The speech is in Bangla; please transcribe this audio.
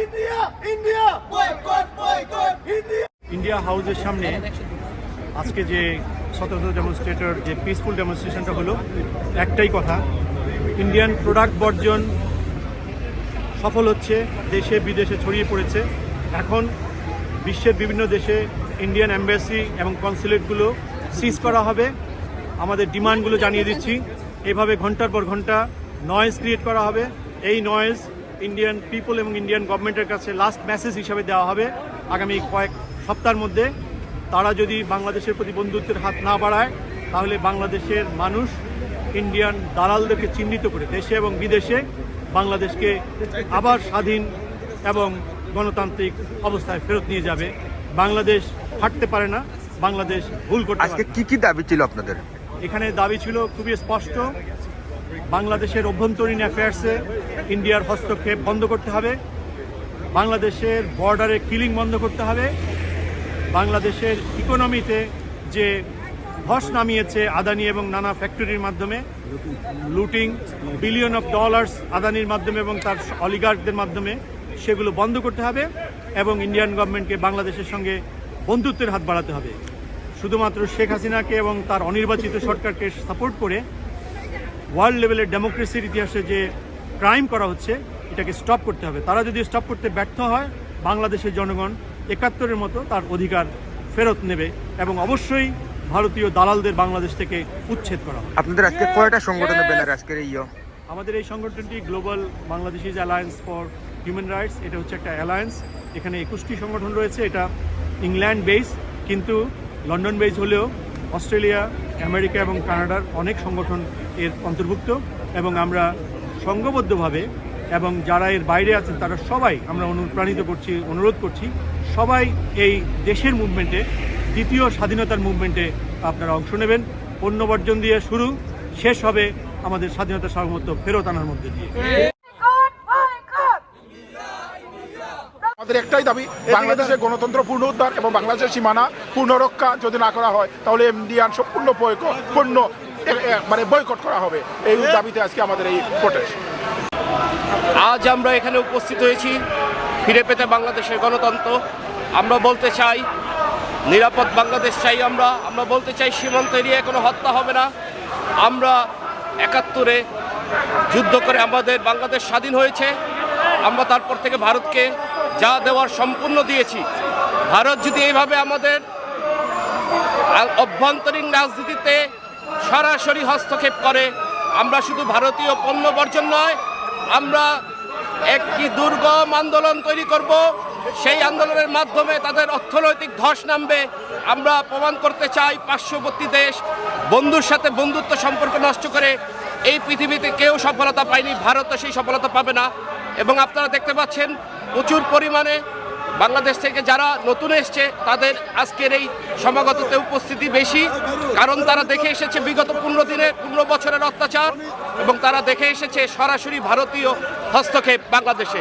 India India boycott boycott India India হাউসের সামনে আজকে যে সতেরোশো ডেমনস্ট্রেটর যে পিসফুল ডেমনস্ট্রেশনটা হলো একটাই কথা। ইন্ডিয়ান প্রোডাক্ট বর্জন সফল হচ্ছে দেশে বিদেশে ছড়িয়ে পড়েছে। এখন বিশ্বের বিভিন্ন দেশে ইন্ডিয়ান অ্যাম্বাসি এবং কনসুলেটগুলো সিজ করা হবে। আমাদের ডিমান্ডগুলো জানিয়ে দিচ্ছি। এভাবে ঘণ্টার পর ঘণ্টা নয়েজ ক্রিয়েট করা হবে। এই নয়েজ ইন্ডিয়ান পিপল এবং ইন্ডিয়ান গভর্নমেন্টের কাছে লাস্ট মেসেজ হিসাবে দেওয়া হবে আগামী কয়েক সপ্তাহের মধ্যে। তারা যদি বাংলাদেশের প্রতি বন্ধুত্বের হাত না বাড়ায় তাহলে বাংলাদেশের মানুষ ইন্ডিয়ান দালালদেরকে চিহ্নিত করে দেশে এবং বিদেশে বাংলাদেশকে আবার স্বাধীন এবং গণতান্ত্রিক অবস্থায় ফেরত নিয়ে যাবে। বাংলাদেশ হাঁটতে পারে না বাংলাদেশ ভুল করতে আজকে কি কি দাবি ছিল আপনাদের? এখানে দাবি ছিল খুবই স্পষ্ট বাংলাদেশের অভ্যন্তরীণ অ্যাফেয়ার্সে ইন্ডিয়ার হস্তক্ষেপ বন্ধ করতে হবে। বাংলাদেশের বর্ডারে কিলিং বন্ধ করতে হবে। বাংলাদেশের ইকোনমিতে যে ধস নামিয়েছে আদানি এবং নানা ফ্যাক্টরির মাধ্যমে লুটিং বিলিয়ন অফ ডলার্স আদানির মাধ্যমে এবং তার অলিগার্কদের মাধ্যমে সেগুলো বন্ধ করতে হবে এবং ইন্ডিয়ান গভর্নমেন্টকে বাংলাদেশের সঙ্গে বন্ধুত্বের হাত বাড়াতে হবে। শুধুমাত্র শেখ হাসিনাকে এবং তার অনির্বাচিত সরকারকে সাপোর্ট করে ওয়ার্ল্ড লেভেলের ডেমোক্রেসির ইতিহাসে যে ক্রাইম করা হচ্ছে এটাকে স্টপ করতে হবে। তারা যদি স্টপ করতে ব্যর্থ হয় বাংলাদেশের জনগণ একাত্তরের মতো তার অধিকার ফেরত নেবে এবং অবশ্যই ভারতীয় দালালদের বাংলাদেশ থেকে উচ্ছেদ করা হবে। আপনাদের আজকে কয়টা সংগঠনের ব্যানার আজকের এই ইয়ে? আমাদের এই সংগঠনটি global Bangladeshis alliance for human rights এটা হচ্ছে একটা অ্যালায়েন্স এখানে একুশটি সংগঠন রয়েছে এটা ইংল্যান্ড বেস কিন্তু লন্ডন বেস হলেও অস্ট্রেলিয়া, আমেরিকা এবং কানাডার অনেক সংগঠন এর অন্তর্ভুক্ত এবং আমরা সংঘবদ্ধভাবে এবং যারা এর বাইরে আছেন তারা সবাই আমরা অনুপ্রাণিত করছি, অনুরোধ করছি, সবাই এই দেশের মুভমেন্টে দ্বিতীয় স্বাধীনতার মুভমেন্টে আপনারা অংশ নেবেন। পণ্য বর্জন দিয়ে শুরু, শেষ হবে আমাদের স্বাধীনতা সার্বভৌমত্ব ফেরত আনার মধ্যে দিয়ে। আমাদের একটাই দাবি বাংলাদেশের গণতন্ত্র পূর্ণ উদ্ধার এবং বাংলাদেশের সীমানা পূর্ণরক্ষা যদি না করা হয় তাহলে ইন্ডিয়ান সম্পূর্ণ পূর্ণ মানে বয়কট করা হবে। এই দাবিতে আজকে আমাদের এই প্রোটেস্ট আজ আমরা এখানে উপস্থিত হয়েছি ফিরে পেতে বাংলাদেশের গণতন্ত্র। আমরা বলতে চাই নিরাপদ বাংলাদেশ চাই আমরা। আমরা বলতে চাই সীমান্ত এরিয়ায় কোনো হত্যা হবে না। আমরা একাত্তরে যুদ্ধ করে আমাদের বাংলাদেশ স্বাধীন হয়েছে। আমরা তারপর থেকে ভারতকে যা দেওয়ার সম্পূর্ণ দিয়েছি। ভারত যদি এইভাবে আমাদের অভ্যন্তরীণ রাজনীতিতে সরাসরি হস্তক্ষেপ করে, আমরা শুধু ভারতীয় পণ্য বর্জন নয়, আমরা একটি দুর্গম আন্দোলন তৈরি করব, সেই আন্দোলনের মাধ্যমে তাদের অর্থনৈতিক ধস নামবে। আমরা প্রমাণ করতে চাই পার্শ্ববর্তী দেশ, বন্ধুর সাথে বন্ধুত্ব সম্পর্ক নষ্ট করে এই পৃথিবীতে কেউ সফলতা পায়নি, ভারতও সেই সফলতা পাবে না। এবং আপনারা দেখতে পাচ্ছেন প্রচুর পরিমাণে বাংলাদেশ থেকে যারা নতুন এসছে, তাদের আজকের এই সমাগততে উপস্থিতি বেশি, কারণ তারা দেখে এসেছে বিগত পনেরো দিনে পনেরো বছরের অত্যাচার এবং তারা দেখে এসেছে সরাসরি ভারতীয় হস্তক্ষেপ বাংলাদেশে।